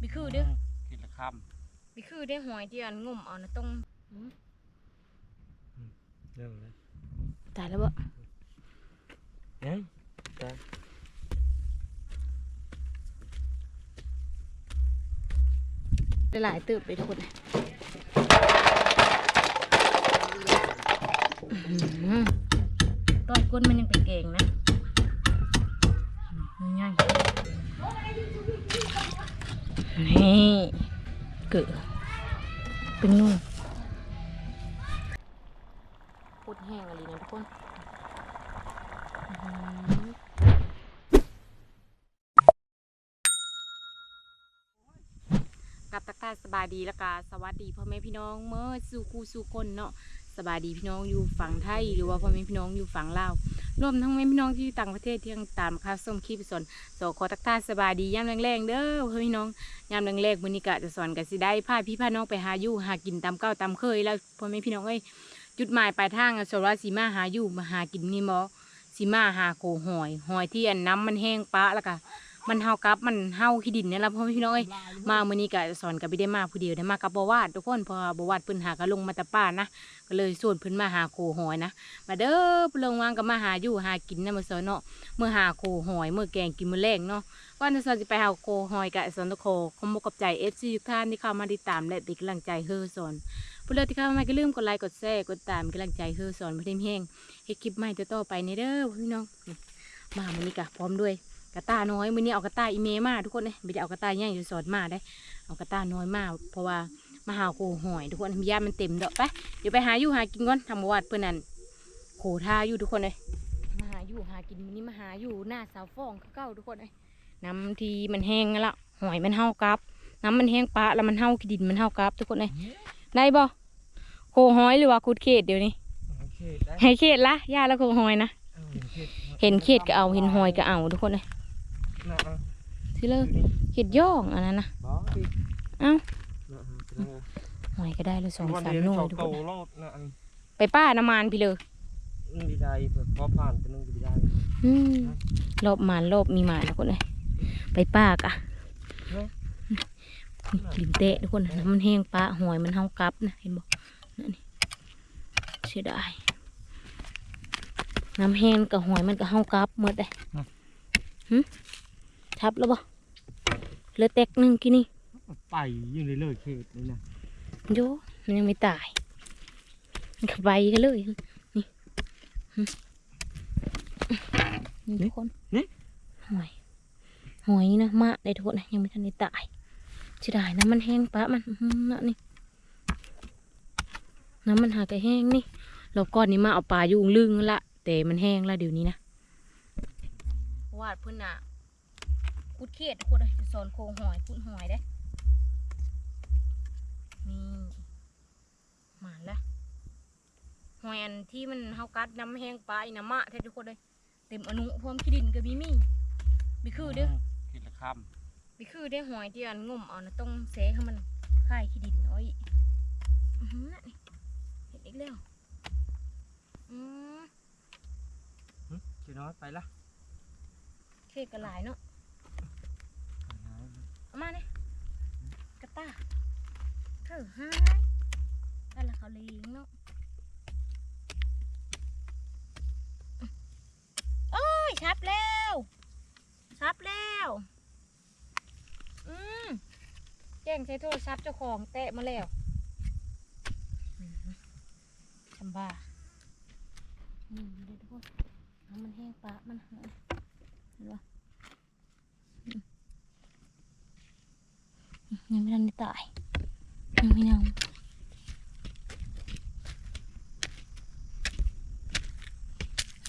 มีคือเด้อคิดละค่มีคือได้หอยที่อันงมเอานะต้องำเรื่องเลยตายแล้วบ่ยังจ้ะได้หลายตืบเลยทุกคนอื้อหือต้อยก้นมันยังเป็นเก่งนะอืมง่ายๆ นี่เกิดเป็นงูโคตรแห้งอะไรนะทุกคนกับตักทาสบายดีแล้วก็สวัสดีพ่อแม่พี่น้องเมื่อสู่คูสู่คนเนาะสบายดีพี่น้องอยู่ฝั่งไทยหรือว่าพ่อแม่พี่น้องอยู่ฝั่งลาว รวมทั้งแม่พี่น้องที่อยู่ต่างประเทศที่ยังตามค่าส้มคลิปสอนสอขอตักทาสบายดียามแรงๆเด้อพ่อพี่น้องยามแรงๆมื้อนี้กะจะสอนกันสิได้พาพี่พาน้องไปหาอยู่หากินตามเก้าตามเคยแล้วพ่อแม่พี่น้องเอ้ยจุดหมายปลายทางอะสว่าสีมาหาอยู่มาหากินนี่มอสีมาหาโขหอย หอยที่อันน้ำมันแห้งปะแล้วก็ มันเฮากับมันเฮาขี้ดินเนี่ยละพ่อพี่น้องเอ้ยมามื้อนี้ก็สอนกับไม่ได้มาผู้เดียวได้มากับบวาดทุกคนพอบวาดเพิ่นหากะลงมาตะป้านะก็เลยส่วนเพิ่นมาหาโคหอยนะมาเด้อเพิ่นลงวางก็มาหาอยู่หากินนะมื้อสอนเนาะเมื่อหาโคหอยเมื่อแกงกินมื้อแรงเนาะว่าจะสอนสิไปหาโคหอยกะสอนตะโคขมกกับใจ FC ทุกท่านที่เข้ามาติดตามและเป็นกำลังใจเฮอสอนผู้เลือกที่เข้ามาก็ลืมกดไลค์กดแชร์กดตามกำลังใจเฮอสอนบ่ได้มีแห้งเฮ็ดคลิปใหม่ต่อๆไปในเด้อพี่น้องมามื้อนี้ก็พร้อมด้วย กระตายน้อยมื้อนี้เอากระตายอีเมมาทุกคนเด้ไม่ได้เอากระตายใหญ่จะสอนมาได้ เอากระต้าน้อยมากเพราะว่ามาหาโคหอยทุกคนมีญาติมันเต็มเด้อไปเดี๋ยวไปหาอยู่หากินก่อนทำวัดเพื่อนนั่นโขท่าอยู่ทุกคนเลยมาหาอยู่หากินมื้อนี้มาหาอยู่หน้าเสาฟองคือเก้าทุกคนเลยน้ำทีมันแห้งแล้วละหอยมันเฮากับ น้ำมันแห้งปะแล้วมันเฮาขี้ดินมันเฮากับ ทุกคนเลยได้บ่โคหอยหรือว่าคุดเขตเดี๋ยวนี้โอเคได้ให้เขตละย่าแล้วโคหอยนะเอาเห็นเขตเห็นเขตก็เอาเห็นหอยก็เอาทุกคนเลยน่ะเอา สิเลยเขตย่องอันนั้นนะบ่ดิเอ้าน่ะเอาหอยก็ได้แล้วสองวันสามเดียวหน่วสอยงทุกโตคนโลดน่ะอันไปป้าน้ำมันพี่เลยนึงดีได้เพื่อพอผ่านจะนึงดีได้อืมรอบหมานรอบมีหมานทุกคนเลยไปป้ากะกินเตะทุกคนน้ำมันแห้งปลาหอยมันเฮากลับนะเห็นบอกนั่นนี่เสียดายน้ำแห้งกับหอยมันก็เฮากลับหมดเลยหึ ทับแล้วบ่เหลือแตกหนึ่งกินนี่ไปอยู่ในเลยเขตนี่นะโยมันยังไม่ตายมันก็ไปกันเลยนี่หึนี่ทุกคนนี่หอยหอยนะมะได้ทุกคนนะยังไม่ทันได้ตายเสียดายนะมันแห้งปะมันอื้อหือน่ะนี่น้ำมันหากระแห้งนี่เราก้อนนี้มาเอาปลาอยู่ลึงละแต่มันแห้งแล้วเดี๋ยวนี้นะวาดเพื่อนน่ะ คุดเขียดทุกคนเลยจะสอนโคงหอยคุดหอยได้นี่หมานละหอยอันที่มันเฮากัดน้ำแห้งปลาอีน้ำมะแท้ทุกคนเลยเต็มอนุพร้อมขี้ดินก็มีมีมีคือเด้อคิดละค่นี่คือได้หอยที่อันงมเอานะต้องเซให้มันคายขี้ดินอ้อยอื้อหือน่ะนี่เห็นอีกแล้วอืมำหึชิน้อยไปละเค้กกระหลายเนาะ เอามาเนี่ยกระตาเธอหายได้ละเขาเลี้ยงเนาะโอ้ยชับแล้วชับแล้วอืมแจ้งใช้โทรศัพท์เจ้าของแตะมาแล้วอืมทำบ้านี่เดี๋ยวทุกคนมันแห้งปะมันเห็นปะอืม ยังไม่ทันได้ตายยังไม่นำ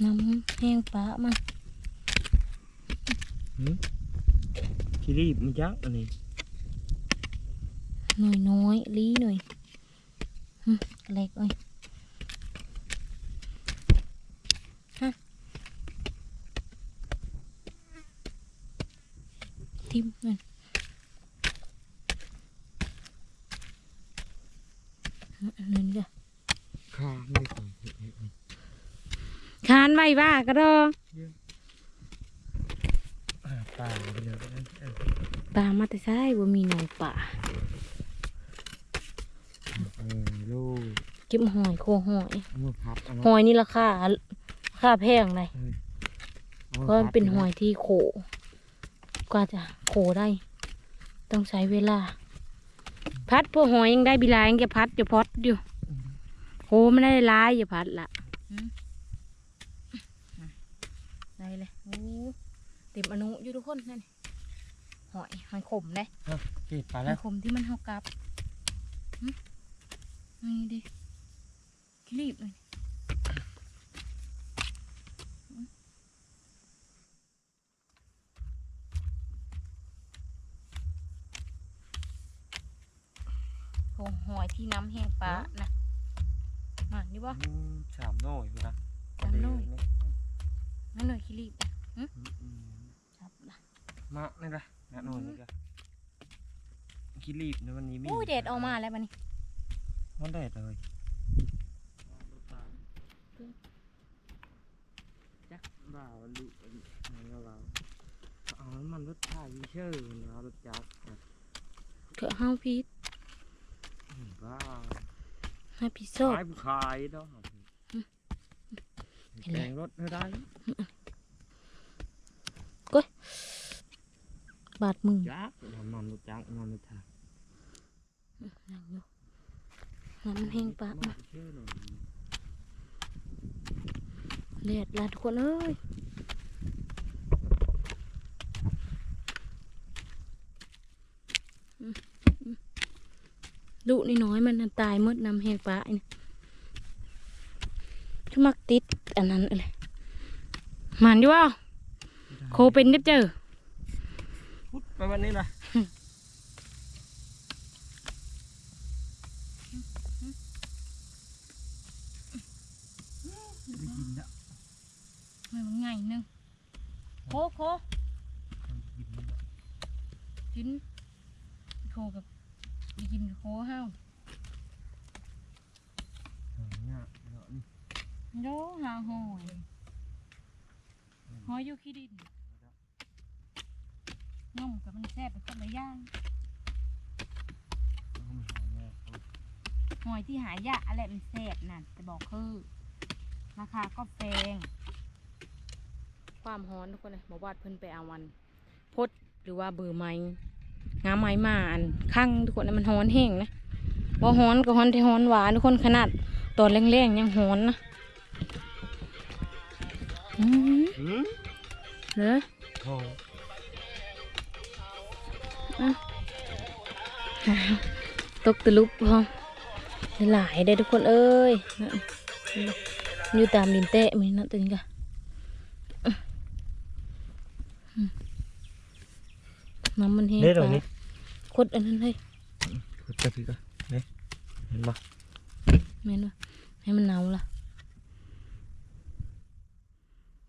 น้ำแห้งปะมันคิรีบมันยักอันนี้หน่อยน้อยๆลีหน่อยหึเล็กเอ้ยฮะทิมมันฮะอั นนั้นจ้ะข้าไม่ของคานไว้บ้ากระดอป่าปเลยปลามาแต่ซ้ายบ่มีหนองป่าเออลูกเก็บหอยโคหอยหอยนี่ราคาราคาแพงเลยเพราะมันเป็นหอยที่โขกว่าจะโขได้ ต้องใช้เวลา พัดพวกหอยยังได้บิลายังจะพัดจะพอดอยู่โหไม่ได้ร้ายอย่าพัดละได้เลยโอ้เต็มอนุอยู่ทุกคนนั่นหอยหอยขมเลยเก็บไปหแล้อวยขมที่มันเท่ากับหึนี่ดิคลีบเลย โอ้หอยที่น้ำแห้งปลานะมานี่บ่อืมสามโน่อยู่นะสามโน่พอดีเลยนั่นหน่อยคลีบนะอืมอืมจับละมานี่ละงานโน่นนี่ก็ขี้รีบนะวันนี้มีโอ้ยเด็ดออกมาแล้วมันนี่มันแดดเลยจักบ่าวลุนั่นก็เราเอาน้ำมันรถถ่ายวิเชอร์นะรถจักรนะเถอะห้าพีช อืมว้าวให้พีโซดขายผู้ขายเนาะเห็นไหมแข่งรถเธอได้บาดมือจักรน้ำมันรถจักรน้ำมันรถถ่ายนั่งอยู่น้ำแห้งปลามาวิเชอร์หน่อยเลียดลาทุกคนเอ้ยอืมอืม ดุนี่น้อยมันน่ะตายหมดน้ำแห้งปลาไอ้นี่ชุมักติดอันนั้นเลยมันอยู่ว่าโคเป็นเด็บเจอพุดไปวันนี้ล่ะได้ยินแล้ว มันไงนึงโคโค ได้ยินแล้ว กินโคกับได้กินกับโคห้าว เอาเนี่ยเนาะนี่ โยหาหอยห อยอยู่ขี้ดินน่มกับมันแซ่บไปคนละอย่างเอามาหาเนี่ยเอาหอยที่หายากอะไรมันแซ่บนั่นจะบอกคือ ราคาก็แพงความฮ้อนทุกคนเลยบอกว่าเพิ่นไปเอาวันพดหรือว่าเบอร์ไม้งาไม้มาอันข้างทุกคนนะมันฮ้อนแห้งนะบ่ฮ้อนก็ฮ้อนที่ฮ้อนหวานทุกคนขนาดตอนแรงๆยังฮ้อนนะ เหรอโอ้ตกตะลุบพร้อมหลายได้ทุกคนเอ้ยนั่นอยู่ตามดินเตะมันนั่นตัวนี้กะอืมน้ำมันแห้งเด้ตรปงลานี้คดอันนั้นเลยขุดกระพี่ก็เนี่ยเห็นปะแม่นว่าให้มันหนาวล่ะ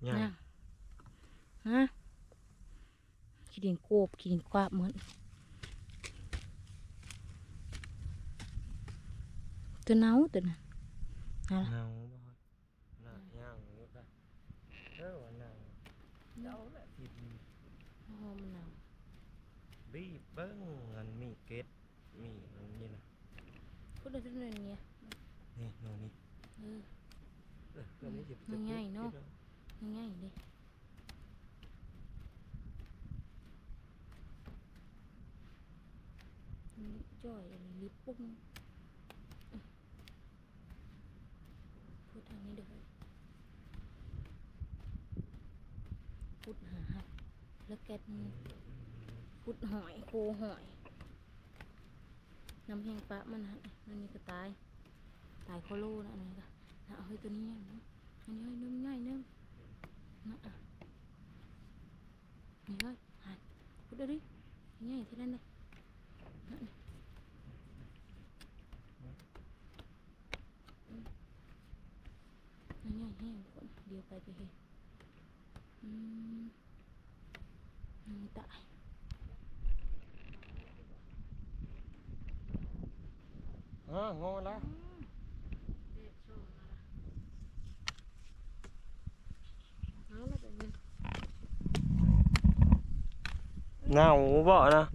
ย่างนะ ฮะขี้ดินโกบขี้ดินควาบเหมือนตัวหนาวตัวนั้นเอาล่ะหนาวบ่ครับหนาวย่างนี่ก็เออว่าหนาวเจ้าแหละที่โอ้มันหนาวบีบเบิ้งมันมีเกล็ดมีมันนี่นะพูดได้ทุกเรื่องเนี่ยนี่โน่นนี่เออเออตัวนี้สิง่ายๆเนาะง่ายๆ เลยอืมจ่อยอันนี้ลิปปุ้งพูดทางนี้เดี๋ยวพูดหาหัดแล้วแกนพูดหอยโคหอยน้ำแห้งปะมันฮะนั่นนี่ก็ตาย ตายโคโลนะอันนี้ก็นะเอาให้ตัวนี้นะอันนี้ให้นุ่มง่ายนุ่มนะอะนี่เลยหันพูดไดูดิง่ายเท่านั้นเลย 양양해 vẫn điều cái về hiện tại à, ngon lắm nào? Vợ nè nào?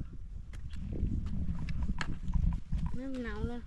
nè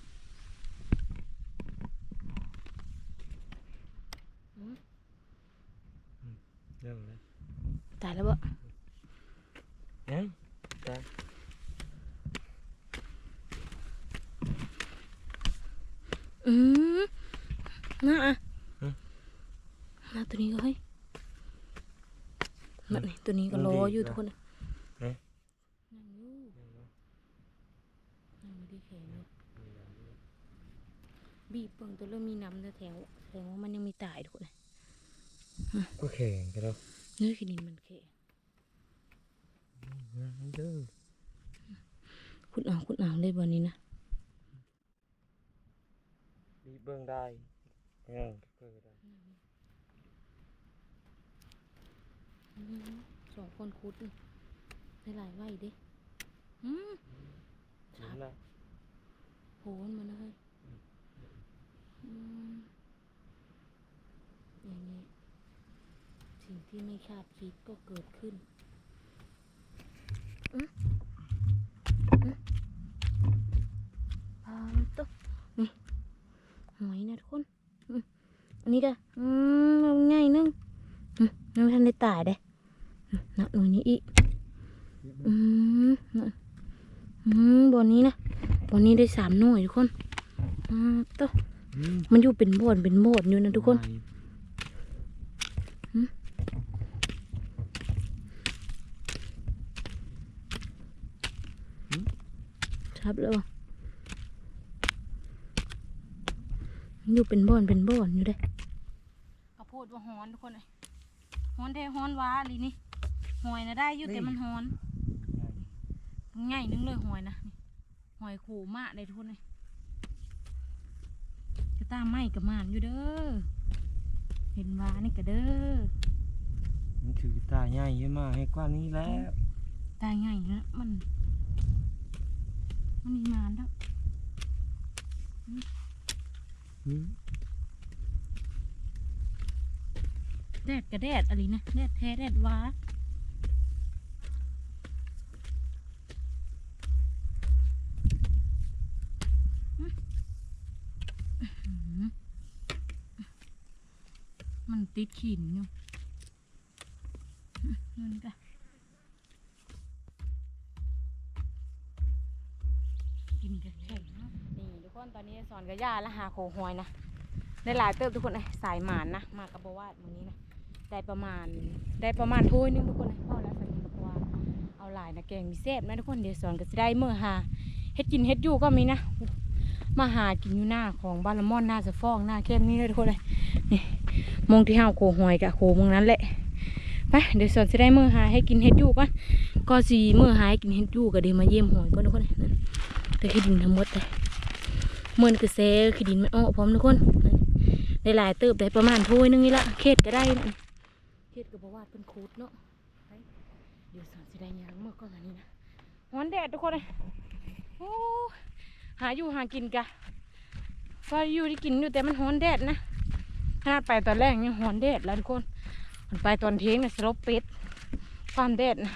เรื่องเลยตายแล้วบ่ยังตายอืมน่าอะน่าตัวนี้ก็เฮ้ยนั่นนี่ตัวนี้ก็รออยู่ทุกคนน่ะนั่งอยู่นั่งอยู่ที่แขนเลยบีบเปิงตัวเริ่มมีน้ำแต่แถวแสดงว่ามันยังมีตายทุกคนน่ะ ก็แข่งกันแล้วนี่คือดินมันแข็งเด้อคุณเอาคุณเอาเลยวันนี้นะบีบเบิ่งได้ยังเกิดได้อืมสองคนคุดนี่ได้หลายไว้เด้อืมเห็นละโหนมันนะเฮ้ยอืมอย่างนี้ สิ่ง ที่ไม่คาดคิดก็เกิดขึ้นอืมอืมพามันตกนี่หอยนะทุกคนอืมอันนี้ก็อืมเอาง่ายนึงอืมยังไม่ทันได้ตายเด้อืมนับหน่อยนี้อีกอืมนั่นอืมบอนนี้นะบอนนี้ได้สามหน่วยทุกคนอ่าตัวอืมมันอยู่เป็นบ่อนเป็นบ่อนอยู่นะทุกคน ครับแล้วมันอยู่เป็นบ่อนเป็นบ่อนอยู่เด้ข้าวโพดว่าฮ้อนทุกคนเลยฮ้อนได้ฮ้อนว้าลีนี่หอยนะได้อยู่แต่มันฮ้อนง่ายนึงเลยหอยนะนี่หอยขู่มากเลยทุกคนเลยจะตามไม้กับมานอยู่เด้อเห็นว่านี่ก็เด้อมันถือตาใหญ่ขึ้นมาให้กว่านี้แล้วตายง่ายนะมัน มันมีมานแล้วอืมแดดกับแดดอะไรนะแดดแท้แดดว้าอื้อหือมันติดขินอยู่อื้อนั่นก็ กินกันแข็งเนาะนี่ทุกคนตอนนี้สอนกับย่าแล้วหาโคหอยนะได้หลายเติบทุกคนเลยสายหมานนะมากับบวาดวันนี้นะได้ประมาณได้ประมาณถ้วยนึงทุกคนเลยพ่อแล้วสันนิษฐาเอาหลายนะแกงมีแซ่บนะทุกคนเดี๋ยวสอนก็จะได้เมื่อหาเฮ็ดกินเฮ็ดอยู่ก็มีนะมาหากินอยู่หน้าของบ้านละม่อนหน้าสะฟองหน้าเข้มนี่เลยทุกคนเลยนี่มองที่ห้าวโคหอยกับโคมงนั้นแหละไปเดี๋ยวสอนจะได้เมื่อหาให้กินเฮ็ดอยู่ก่อนก็สีเมื่อหาให้กินเฮ็ดอยู่ก็เดี๋ยวมาเยี่ยมหอยก่อนทุกคนเลยนั่น แต่ขี้ดินทั้งหมดเลยเมื่อนคือเซขี้ดินไม่ออพร้อมทุกคนนั่นได้หลายเติบได้ประมาณถ้วยนึงนี่ละเขตก็ได้เขตก็บอกว่าเป็นคูดเนาะเดี๋ยวสอนสิได้ยางเมื่อก่อนนี้นะฮ้อนแดดทุกคนเลยโอ้หาอยู่หากินกะพออยู่ที่กินอยู่แต่มันฮ้อนแดดนะขนาดไปตอนแรกยังฮ้อนแดดแล้วทุกคนมันไปตอนเทงเนี่ยสลบเป็ดความแดดนะ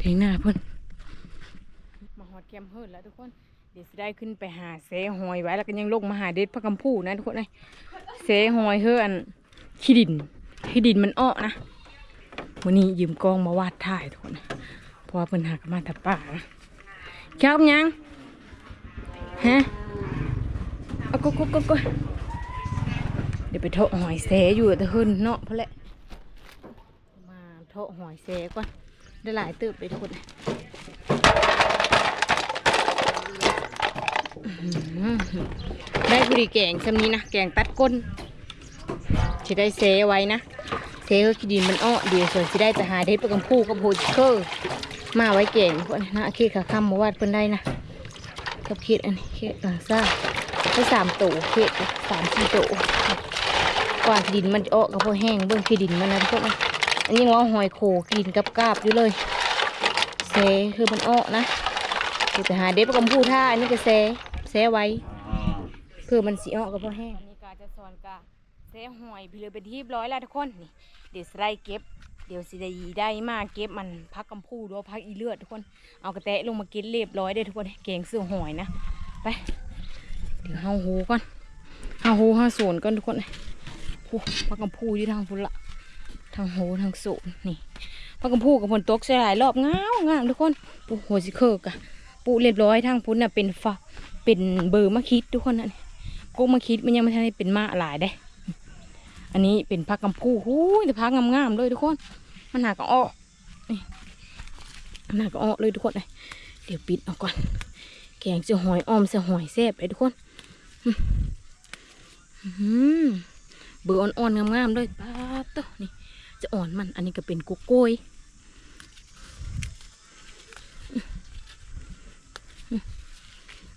เทงหน้าเพิ่นมาหอด แกมเฮิร์ดแล้วทุกคน เดี๋ยวสิได้ขึ้นไปหาเสหอยไว้แล้วก็ยังลงมาหาเด็ดพระกำพูนะทุกคนเลยเสหอยเฮืออันขี้ดินขี้ดินมันอ้อนะวันนี้ยืมกล้องมาวาดถ่ายทุกคนนะเพราะว่าเพิ่นหากมาถัดป่านะชอบยังฮะเอากุ๊กกุ๊กกุ๊กกุ๊กเดี๋ยวไปเทาะหอยเสอยู่แต่ขึ้นเนาะเพราะแหละมาเทาะหอยเสก่อนได้หลายติบไปทุกคนเลย อืม ได้บุรีแกงซำนี้นะแกงตัดก้นจะได้เซไว้นะเซก็ขี้ดินมันอ้อเดี๋ยวส่วนจะได้ไปหาเด็ดประกำพูกับโพดเคอร์มาไว้แกงพวกนี้นะอาคีขาคำมาวัดเพิ่นได้นะกับเขตอันนี้เขตหลังซ่าได้สามโตเขตสามสี่โตกว่าดินมันจะอกับพอแห้งเบื้องขี้ดินมันนะทุกนนะอันนี้ว่าหอยโขกินกับกาบอยู่เลยเซคือมันออนะเดี๋ยวไปหาเด็บกับพูท่าอันนี้ก็เซ เซไว้เพื่อมันสีออกกับพอแห้งนนี้ก็จะสอนกะเซหอยไปเลยเป็นที่ร้อยแล้วทุกคนนี่เดี๋ยวไรเก็บ เดี๋ยวสิได้ได้มาเก็บมันพักกำพูหรือว่าพักอีเลือดทุกคนเอากระแตะลงมากินเรียบร้อยเด้ทุกคนแกงสื้อหอยนะไปเดี๋ยวเฮาหูก่อนเฮาหูเฮาโซนก่อนทุกคนพูพักกำพูอยู่ทางพุ่นละทางหูทางโซนนี่พักกำพูกับผลตกใส่หลายรอบงามงามทุกคนปูหัวสิเคิร์กอะปูเรียบร้อยทางพุ่นน่ะเป็นฟ้า เป็นเบอร์มะคิดทุกคนนั่นกกมะคิดมันยังไม่ทันได้เป็นมาหลายได้ อันนี้เป็นพักกำพูหูยแต่พักงามๆเลยทุกคน มันหนักก็ออกนี่มันหนักก็ออกเลยทุกคนเลยเดี๋ยวปิดเอาก่อน แกงเสือหอยออมเสหอยแซ่บเลยทุกคนอืมเบอร์อ่อนๆงามๆเลยป้าต้านี่จะอ่อนมัน อันนี้ก็เป็นกุ๊กโกยอื้ออื้อ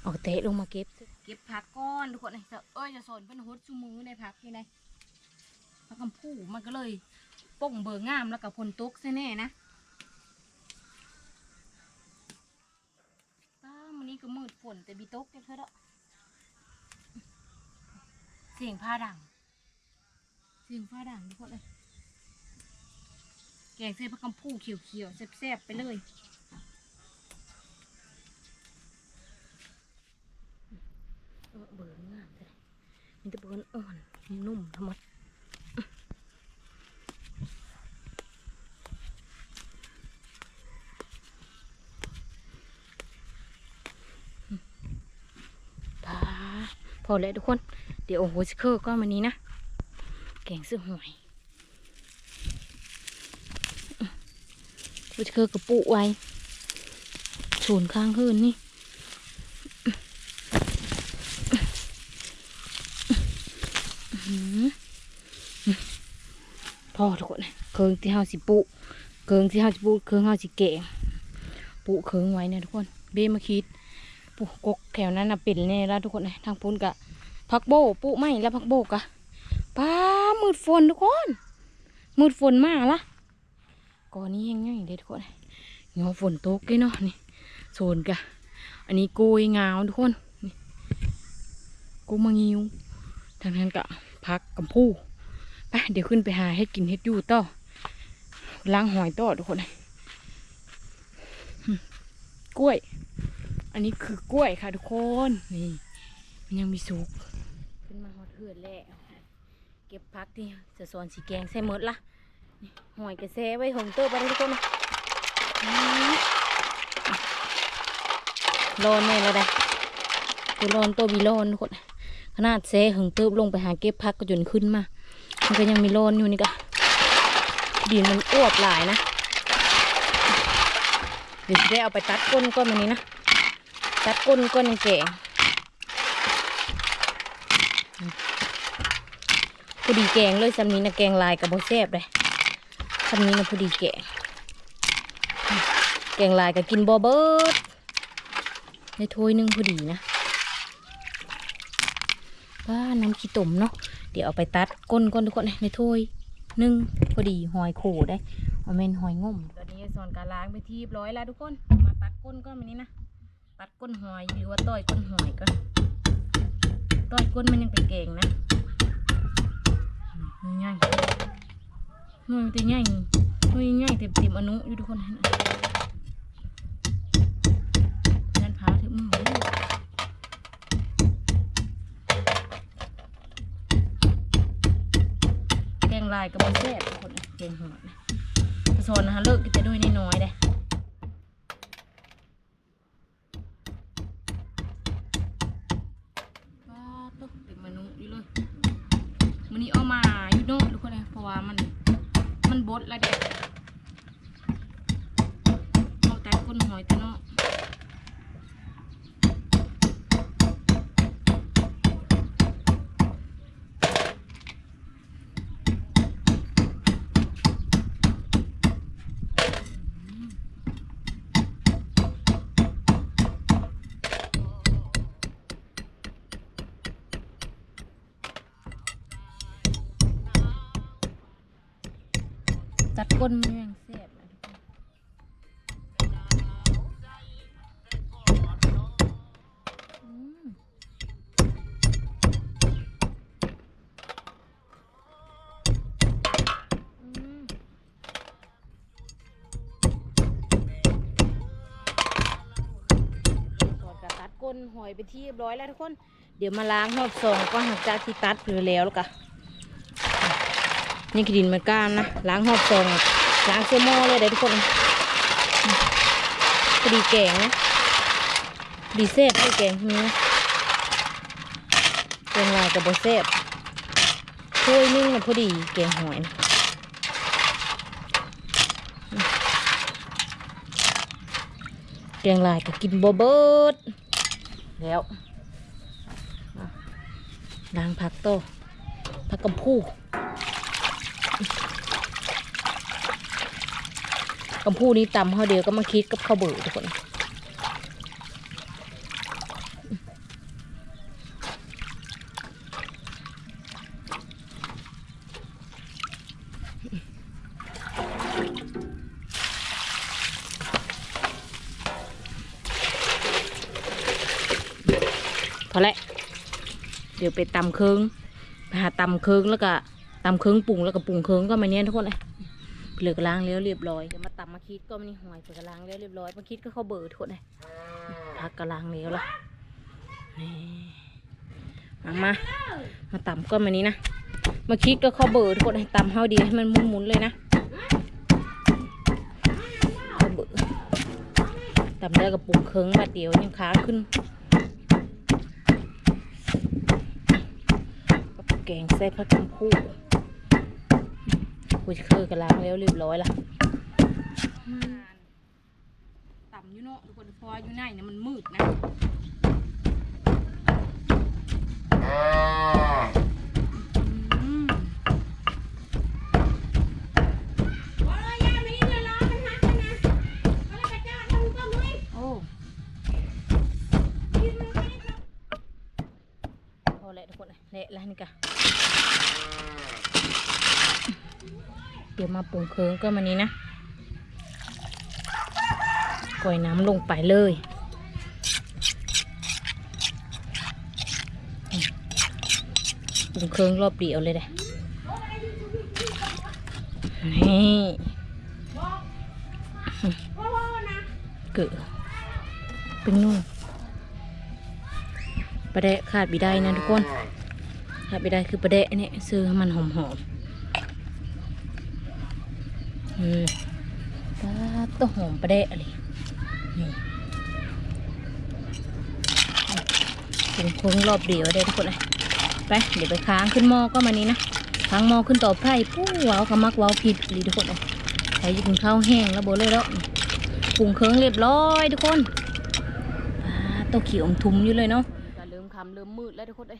เอาเตะลงมาเก็บ เก็บผักก้อนทุกคนเลยจะเอ้ยจะสอนเป็นฮดชูมือในผักนี่ไงผักกำพูมันก็เลยป่งเบอร์งามแล้วกับพลตกซะแน่นะป้ามันนี้ก็มืดฝนแต่บีตกเพื่อเด้อเสียงผ้าดัง เสียงผ้าดังทุกคนเลยแกงเส้นผักกำพูเขียวๆแซ่บๆไปเลย มีแต่เบอร์อ่อนนุ่มทั้งหมดพาพอแล้วทุกคน เดี๋ยวโอ้โหสเคอร์ก็มานี้นะ แกงเสื้อหวยโฮสเคอร์กระปุไว้ศูนย์ข้างคืนนี่อื้อหือพ อทุกคนเคิงที่เฮาสิปุเคิงที่เฮาสิปุเคิงเฮาสิแกงปุเคิงไว้นะทุกคน เบมาคิดปูกกแถวนั้นน่ะเป็นแน่แล้วทุกคนเลยทางปุ้นกะพักโบปุไม่แล้วพักโบกะป้ามืดฝนทุกคน มืดฝนมากละก่อนนี้ยังงเลยทุกคนเงาฝนตกเลยเนาะนี่โซนกะอันนี้โกยงาวทุกคนนี่กูมางิวทางนั้นกะพักกับผู้ ไปเดี๋ยวขึ้นไปหาเฮ็ดกินเฮ็ดอยู่ต่อล้างหอยต่อทุกคนเลยกล้วย อันนี้คือกล้วยค่ะทุกคนนี่มันยังมีสุกขึ้นมาหอดเหือนแล้วเก็บพักที่จะสอนสีแกงใส่หมดละหอยกระแซไว้หงเตอร์ไปทุกคนนะอืมร้อนแน่แล้วได้ตัวร้อนตัวบีร้อนทุกคนขนาดแซหงเติบลงไปหาเก็บพักก็จนขึ้นมา มันก็ยังมีร้อนอยู่นี่กะดินมันอ้วกหลายนะ เดี๋ยวจะได้เอาไปตัดก้นก้อนมันนี้นะ ตัดก้นก้นแกงพอดีแกงเลยสำนี้นะแกงลายกับโบแซบเลยสำนี้นะพอดีแกง แกงลายกับกินบอเบิร์ดในถ้วยหนึงพอดีนะว่าน้ำขี้ตุ่มเนาะ เดี๋ยวเอาไปตัดก้นก้นทุกคนในถ้วยหนึ่งพอดีหอยโขได้เอาเมนหอยงมตอนนี้สอนการล้างไปที่เรียบร้อยแล้วทุกคนมาตัดก้นก้อนมันนี้นะตัดก้นหอยหรือว่าต้อยก้นหอยก็ต้อยก้นมันยังเป็นเก่งนะง่ายๆหน่วยมันจะง่ายหน่วยง่ายเต็มเต็มอนุอยู่ทุกคนนไลายกับบะแซ่บทุกคนแกงหอยนะสอนนะคะเลิกกินแต่ด้วยน้อยๆเลย ก็ตกเต็มมนุษย์อยู่เลยมันนี้เอามาอยู่โน่ทุกคนเลยเพราะว่ามัน มันบดแล้วเด็กเอาแต่ก้นหอยแต่เนาะ ก้นมันยังแซ่บนะทุกคนอืมอืมก่อนกระตัดก้นหอยไปที่เรียบร้อยแล้วทุกคน เดี๋ยวมาล้างรอบสองก็หักจากที่ตัดเหลือแล้วแล้วกะ นี่คือดินมันก้านนะล้างรอบสองล้างเสื้อหม้อเลยเดี๋ยวทุกคนพอดีแกงนะพอดีเซฟให้แกงนี้นะแกงลายกับบเซฟถ้วยนึ่งนะพอดีแกงหอยนะแกงลายก็กินบเบิดแล้วล้างผักโตผักกำพู กำพูนี้ตำเขาเดียวก็มาคิดกับข้าวเบื่อทุกคนพอแล้วเดี๋ยวไปตำเคืองหาตำเคืองแล้วก็ตำเคืองปรุงแล้วก็ปรุงเคืองก็มาเนี้ยทุกคนเลยเปลือกล้างแล้วเรียบร้อย มาคิดก็ไม่นี่หอยเปลือกล้างแล้วเรียบร้อยมาคิดก็เขาเบอร์ทุกคนเลยพักกระล้างแล้วละนี่มามามาตำก็มานี้นะมาคิดก็เขาเบอร์ทุกคนเลยตำเฮาดีให้มันหมุนๆเลยนะเขาเบอร์ตำได้กับปรุงเคืองแบบเดียวยังค้างขึ้นแกงเส้นผักกำพูคุยเคือกันล้างแล้วเรียบร้อยละ ต่ำอยู่เนาะทุกคนเพราะว่าอยู่ในเนี่ยมันมืดนะอืมโอ้พอแล้วทุกคนเละแล้วนี่กะเดี๋ยวมาปรุงเคืองก็มานี้นะ ก่อยน้ำลงไปเลยปรุงเคืองรอบเดียวเลยเด้นี่เกือเป็นนุ่มประเดะขาดบิได้นะทุกคน ขาดบิได้คือประเดะเนี่ยซื้อให้มันหอมๆอืมปลาตัวหอมประเดะอะไรนี่ เป็นโค้งรอบเดียวได้ทุกคนเลยไปเดี๋ยวไปค้างขึ้นหม้อก็มานี้นะค้างหม้อขึ้นต่อไผ่ปู้ว้าวกะมักว้าวผิดเลยทุกคนเลยใช้กินข้าวแห้งแล้วโบเลยแล้วปรุงเครื่องเรียบร้อยทุกคนตัวเขียวอมทุมอยู่เลยเนาะเริ่มคำเริ่มมืดแล้วทุกคนเลย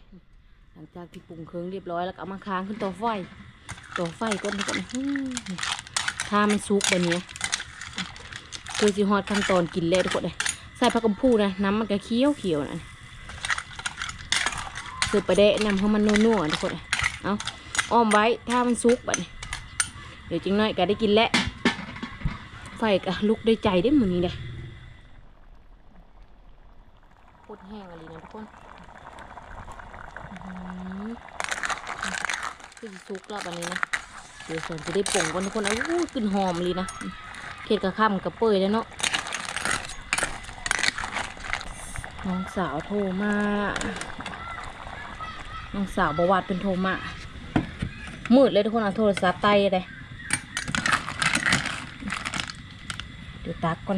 หลังจากที่ปรุงเครื่องเรียบร้อยแล้วก็เอามาค้างขึ้นต่อไฟต่อไฟก่อนทุกคนถ้ามันซุกแบบนี้คือสิฮอดขั้นตอนกินเลยทุกคนเลยใส่ผักกำพูนะน้ำมันก็เคี้ยวเขียวนะ คือประเดะนำให้มันนัวๆทุกคนเอาอ้อมไว้ถ้ามันซุกแบบนี้เดี๋ยวจังน้อยก็ได้กินแล้วไฟก็ลุกได้ใจได้เหมือนนี้เลยโคตรแห้งอะไรนะทุกคนคือซุกแล้วบบนี้นะเดี๋ยวฉันจะได้ป่งกันทุกคนอู้กลิ่นหอมเลยนะเขตกระข้ามกระเปยแล้วเนาะน้องสาวโทรมา น้องสาวบวาดเป็นโทมามืดเลยทุกคนเอาโทรศัพท์ไตเลยเดี๋ยวตักก่อน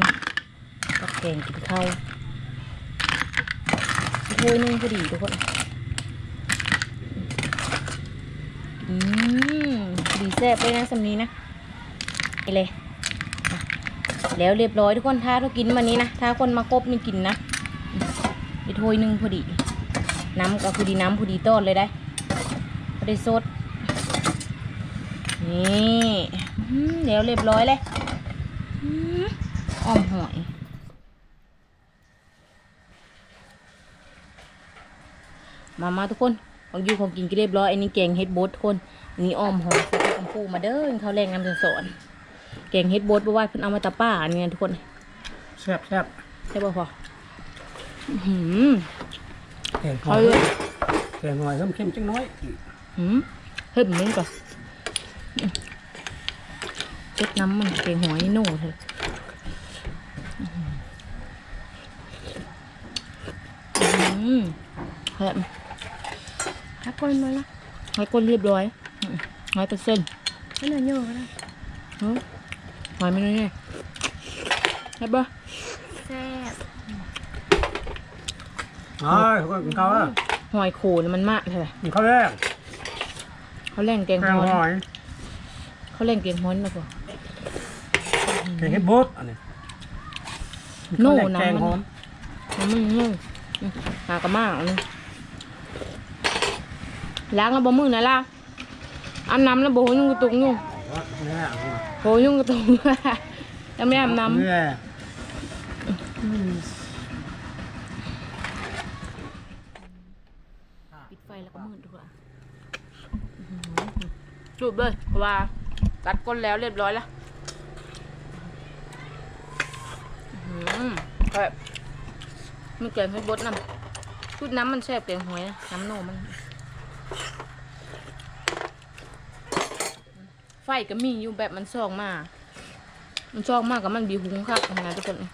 ตักแกงกินข้าวถ้วยนึ่งพอดีทุกคนอืมดีแซ่บเลยนะสำนี้นะไปเลยแล้วเรียบร้อยทุกคนถ้าเรากินวันนี้นะถ้าคนมากบนี่กินนะไปถ้วยนึ่งพอดี น้ำก็พอดีน้ำพอดีต้นเลยได้พอดีสดนี่อืมเดี๋ยวเรียบร้อยเลยอืมอ้อมหอยมามาทุกคนของอยู่ของกินก็เรียบร้อยอันนี้แกงเฮ็ดโบดทุกคนอันนี้อ้อมหอมใส่กระปูมาเด้อเขาวแรงนำสอนแกงเฮ็ดบดบ่ว่าเพิ่นเอามาตะป้าอันนี้ทุกคนแซ่บแซ่บใช่ป่ะพออื้อหือ แกงหอเอายเลยแกงหอยเข้มๆจังน้อยหืมเฮ็ดมันก่อนเจ็ดน้ำมันแกงหอยโน่เถอะอื้อหืออื้อหือแซ่บฮักก้นมาละหอยก้นเรียบร้อยหอยเปอร์เซ็นต์ไม่นอนโยกนะเฮ้ยหอยไม่น้อยเนี่ยใช่ปะแซ่บ อ๋อเขาก็กินข้าวแล้วหอยโขนมันมากเลยกินข้าวแรกเขาแรงแกงแกหงอยหอยเขาแรงแกงหอยนะพ่อ แกงเฮ็ดบดอันนี้โน่แกงน้ำหมัอนมน้ำมันนึ่งหากระมากอันนี้ล้างแล้วบ่มือนะล่ะอันน้ำแล้วบ่โหยุ่งกระตุกยุ่งเนี่ยเอามาโหยุ่งกระตุกแล้วไม่อาบน้ำ เนี่ย ปิดไฟแล้วก็มืดด้วย จุบเลยเพราะว่าตัดก้นแล้วเรียบร้อยแล้วอื้อหือแบบมันแกงให้บดน้ำชุดน้ำมันแซ่บแกงหอยนะน้ำโนมัน ไฟก็มีอยู่แบบมันซองมาก มันซองมากกับมันบีหุงคักทำงานทุกคนเลย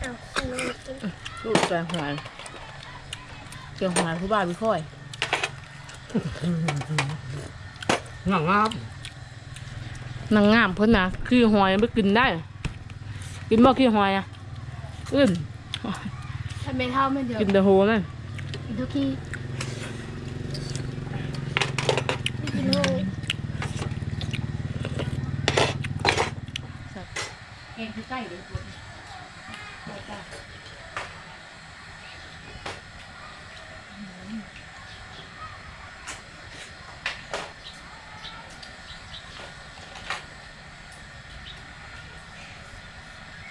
เอาขนมกินรูปแกงหอย แกงหอยผู้บ่าวพี่ค่อยหนังงามนางงามเพิ่นนะขี้หอยไม่กินได้ กินบ่ขี้หอยอะอื้นทำเป็นเท่าไม่เดียวกินแต่โหนั่นทุกทีไม่กินโลกแกงคือใกล้เลย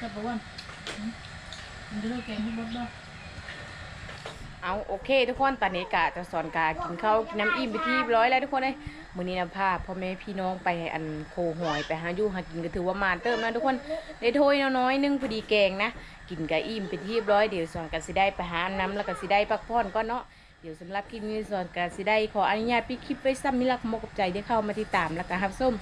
จะบอกว่ามันจะเลิกแกงที่บดบ่เอาโอเค ทุกคนตอนนี้กะจะสอนกากินข้าวกินน้ำอิ่มไปที่เรียบร้อยแล้วทุกคนเลยมื้อนี้นำพาพ่อแม่พี่น้องไปอันโคหอยไปหาอยู่หากินก็ถือว่ามาเติมนะทุกคนได้ถ้วยน้อยๆนึงพอดีแกงนะกินกะอิ่มไปที่เรียบร้อยเดี๋ยวสอนกันสิได้ไปหาน้ำแล้วก็สิได้พักผ่อนก็เนาะเดี๋ยวสำหรับคลิปนี้สอนกันสิได้ขออนุญาตปิดคลิปไว้ซ้ำนี่ละขอมกับใจได้เข้ามาติดตามแล้วก็รับส้ม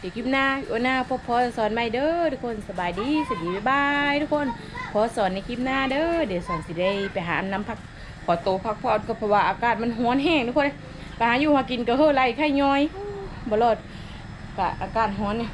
เดี๋ยวคลิปหน้าโอหน้าพบพอสอนใหม่เด้อทุกคนสบายดีสวัสดีบ๊ายบายทุกคนพอสอนในคลิปหน้าเด้อเดี๋ยวสอนสิได้ไปหาน้ำพักขอโตพักผ่อนก็เพราะว่าอากาศมันห้อนแห้งทุกคนไปหาอยู่หากินก็เฮ้อไรไข่ย้อยบลอดกะอากาศห้อนเนี่ย